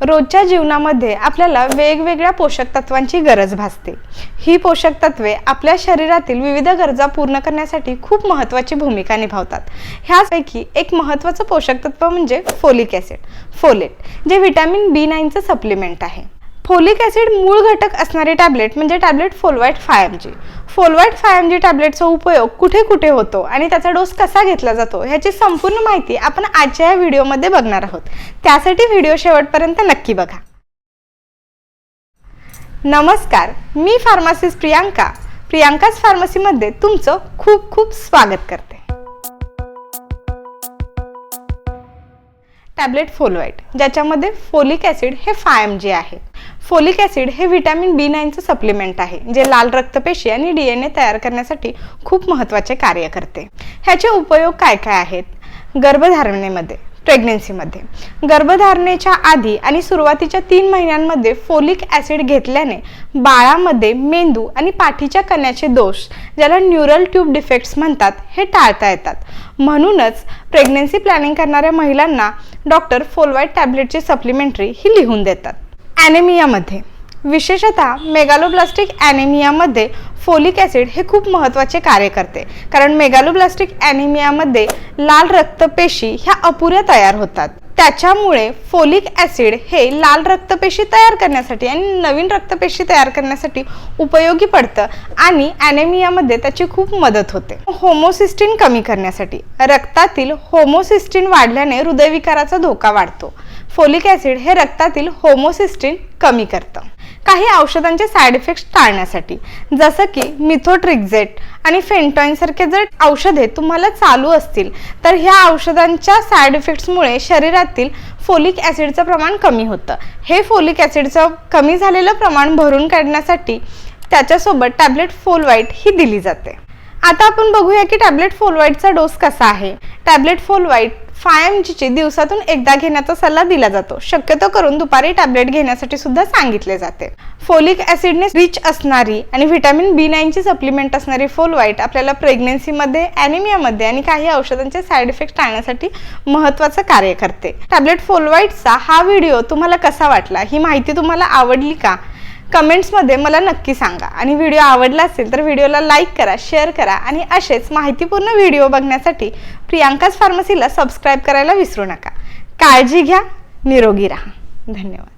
रोजच्या जीवनामध्ये आपल्याला वेगवेगळ्या पोषक तत्वांची गरज भासते. ही पोषक तत्वे आपल्या शरीरातील विविध गरजा पूर्ण करण्यासाठी खूप महत्त्वाची भूमिका निभावतात. ह्यापैकी एक महत्त्वाचं पोषक तत्व म्हणजे फोलिक ॲसिड फोलेट जे व्हिटॅमिन बी नाईनचं सप्लिमेंट आहे. फोलिक ॲसिड मूळ घटक असणारे टॅबलेट म्हणजे tablet Folvite five M G. Folvite five M G टॅबलेटचा उपयोग कुठे कुठे होतो आणि त्याचा डोस कसा घेतला जातो ह्याची संपूर्ण माहिती आपण आजच्या या व्हिडिओमध्ये बघणार आहोत. त्यासाठी व्हिडिओ शेवटपर्यंत नक्की बघा. नमस्कार मी फार्मासिस्ट प्रियांका. प्रियांकाच फार्मसीमध्ये तुमचं खूप खूप स्वागत करते. टॅबलेट फोलवाईट ज्याच्यामध्ये फोलिक ॲसिड हे फाय एम जी आहे. फोलिक ॲसिड हे व्हिटॅमिन बी नाईनचं सप्लिमेंट आहे जे लाल रक्तपेशी आणि डी एन ए तयार करण्यासाठी खूप महत्त्वाचे कार्य करते. ह्याचे उपयोग काय काय आहेत? गर्भधारणेमध्ये प्रेग्नेन्सीमध्ये गर्भधारणेच्या आधी आणि सुरुवातीच्या तीन महिन्यांमध्ये फोलिक ॲसिड घेतल्याने बाळामध्ये मेंदू आणि पाठीच्या कण्याचे दोष ज्याला न्यूरल ट्यूब डिफेक्ट्स म्हणतात हे टाळता येतात. म्हणूनच प्रेग्नेन्सी प्लॅनिंग करणाऱ्या महिलांना डॉक्टर फोलवाईट टॅबलेटची सप्लिमेंटरी ही लिहून देतात. ॲनेमियामध्ये विशेषतः मेगालोब्लास्टिक ॲनेमियामध्ये फोलिक ॲसिड हे खूप महत्त्वाचे कार्य करते. कारण मेगालोब्लास्टिक ॲनेमियामध्ये लाल रक्तपेशी ह्या अपुऱ्या तयार होतात. त्याच्यामुळे फोलिक ॲसिड हे लाल रक्तपेशी तयार करण्यासाठी आणि नवीन रक्तपेशी तयार करण्यासाठी उपयोगी पडतं आणि ॲनेमियामध्ये त्याची खूप मदत होते. होमोसिस्टिन कमी करण्यासाठी रक्तातील होमोसिस्टिन वाढल्याने हृदयविकाराचा धोका वाढतो. फोलिक ॲसिड हे रक्तातील होमोसिस्टिन कमी करतं. काही औषधांचे साईड इफेक्ट्स टाळण्यासाठी. जसं की मिथोट्रिक्झेट आणि फेंटॉईनसारखे जर औषधे तुम्हाला चालू असतील तर ह्या औषधांच्या साईड इफेक्ट्समुळे शरीरातील फोलिक ॲसिडचं प्रमाण कमी होतं. हे फोलिक ॲसिडचं कमी झालेलं प्रमाण भरून काढण्यासाठी त्याच्यासोबत टॅबलेट फोलवाईट ही दिली जाते. आता आपण बघूया की टॅबलेट फोलवाईटचा डोस कसा आहे. टॅबलेट फोलवाईट फाय एम जीची दिवसातून एकदा घेण्याचा सल्ला दिला जातो. शक्यतो करून दुपारी टॅबलेट घेण्यासाठी सुद्धा सांगितले जाते. फोलिक ॲसिडने रिच असणारी आणि व्हिटॅमिन बी नाईनची सप्लिमेंट असणारी फोलवाईट आपल्याला प्रेग्नेन्सीमध्ये ॲनिमियामध्ये आणि काही औषधांचे साईड इफेक्ट टाळण्यासाठी महत्त्वाचं कार्य करते. टॅबलेट फोलवाईटचा हा व्हिडिओ तुम्हाला कसा वाटला? ही माहिती तुम्हाला आवडली का? कमेंट्समध्ये मला नक्की सांगा. आणि व्हिडिओ आवडला असेल तर व्हिडिओला लाईक करा शेअर करा आणि असेच माहितीपूर्ण व्हिडिओ बघण्यासाठी प्रियांकाच फार्मसीला सबस्क्राईब करायला विसरू नका. काळजी घ्या निरोगी राहा. धन्यवाद.